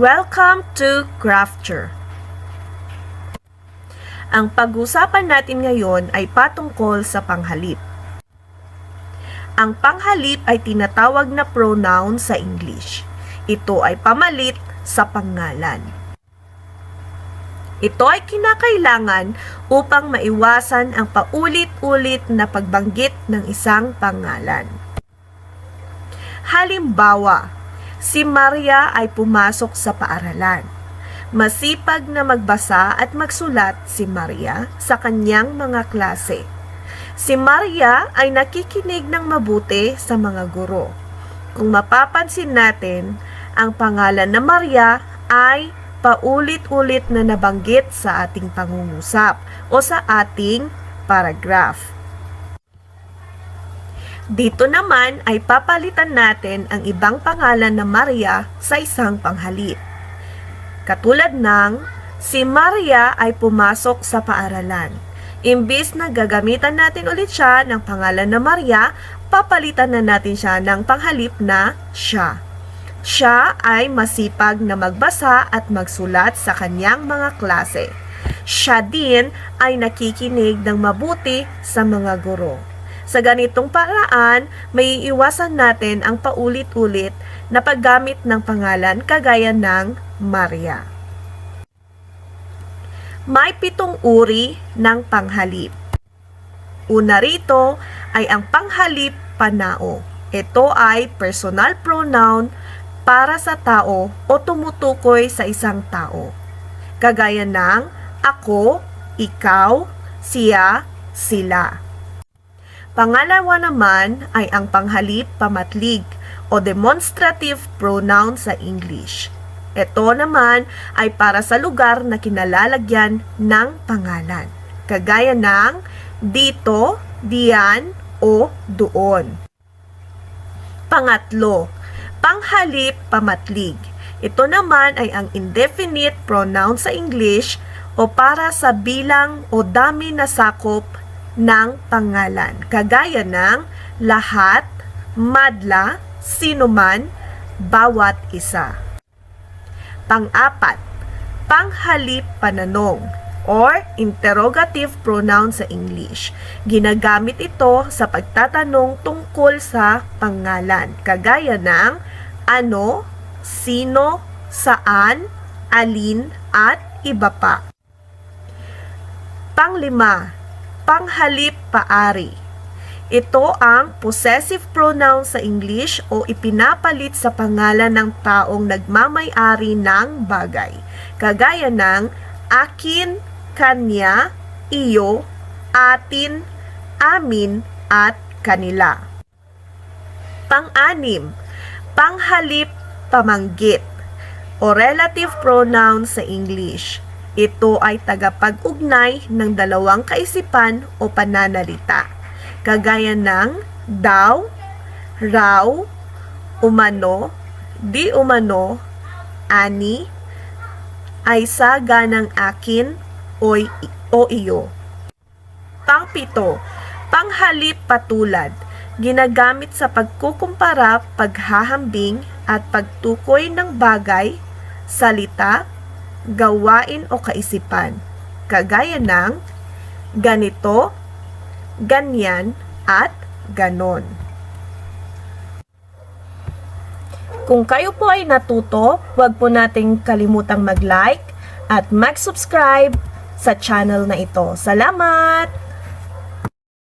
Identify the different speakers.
Speaker 1: Welcome to Crafture. Ang pag-usapan natin ngayon ay patungkol sa panghalip. Ang panghalip ay tinatawag na pronoun sa English. Ito ay pamalit sa pangalan. Ito ay kinakailangan upang maiwasan ang paulit-ulit na pagbanggit ng isang pangalan. Halimbawa, si Maria ay pumasok sa paaralan. Masipag na magbasa at magsulat si Maria sa kanyang mga klase. Si Maria ay nakikinig ng mabuti sa mga guro. Kung mapapansin natin, ang pangalan na Maria ay paulit-ulit na nabanggit sa ating pangungusap o sa ating paragraph. Dito naman ay papalitan natin ang ibang pangalan na Maria sa isang panghalip. Katulad ng, si Maria ay pumasok sa paaralan. Imbis na gagamitan natin ulit siya ng pangalan na Maria, papalitan na natin siya ng panghalip na siya. Siya ay masipag na magbasa at magsulat sa kanyang mga klase. Siya din ay nakikinig ng mabuti sa mga guro. Sa ganitong paraan, may iwasan natin ang paulit-ulit na paggamit ng pangalan kagaya ng Maria. May pitong uri ng panghalip. Una rito ay ang panghalip panao. Ito ay personal pronoun para sa tao o tumutukoy sa isang tao. Kagaya ng ako, ikaw, siya, sila. Pangalawa naman ay ang panghalip pamatlig o demonstrative pronoun sa English. Ito naman ay para sa lugar na kinalalagyan ng pangalan. Kagaya ng dito, diyan, o doon. Pangatlo, panghalip pamatlig. Ito naman ay ang indefinite pronoun sa English o para sa bilang o dami na sakop ng pangalan. Kagaya ng lahat, madla, sinuman, bawat isa. Pang-apat, panghalip pananong or interrogative pronoun sa English. Ginagamit ito sa pagtatanong tungkol sa pangalan, kagaya ng ano, sino, saan, alin, at iba pa. Panglima, panghalip paari. Ito ang possessive pronoun sa English o ipinapalit sa pangalan ng taong nagmamay-ari ng bagay. Kagaya ng akin, kanya, iyo, atin, amin, at kanila. Pang-anim, panghalip pamanggit o relative pronoun sa English. Ito ay tagapag-ugnay ng dalawang kaisipan o pananalita kagaya ng daw, raw, umano, di umano, ani, ay saga ng akin o, o iyo. Pangpito, panghalip patulad, ginagamit sa pagkukumpara, paghahambing, at pagtukoy ng bagay, salita, gawain o kaisipan, kagaya ng ganito, ganyan, at ganon. Kung kayo po ay natuto, huwag po nating kalimutang mag-like at mag-subscribe sa channel na ito. Salamat!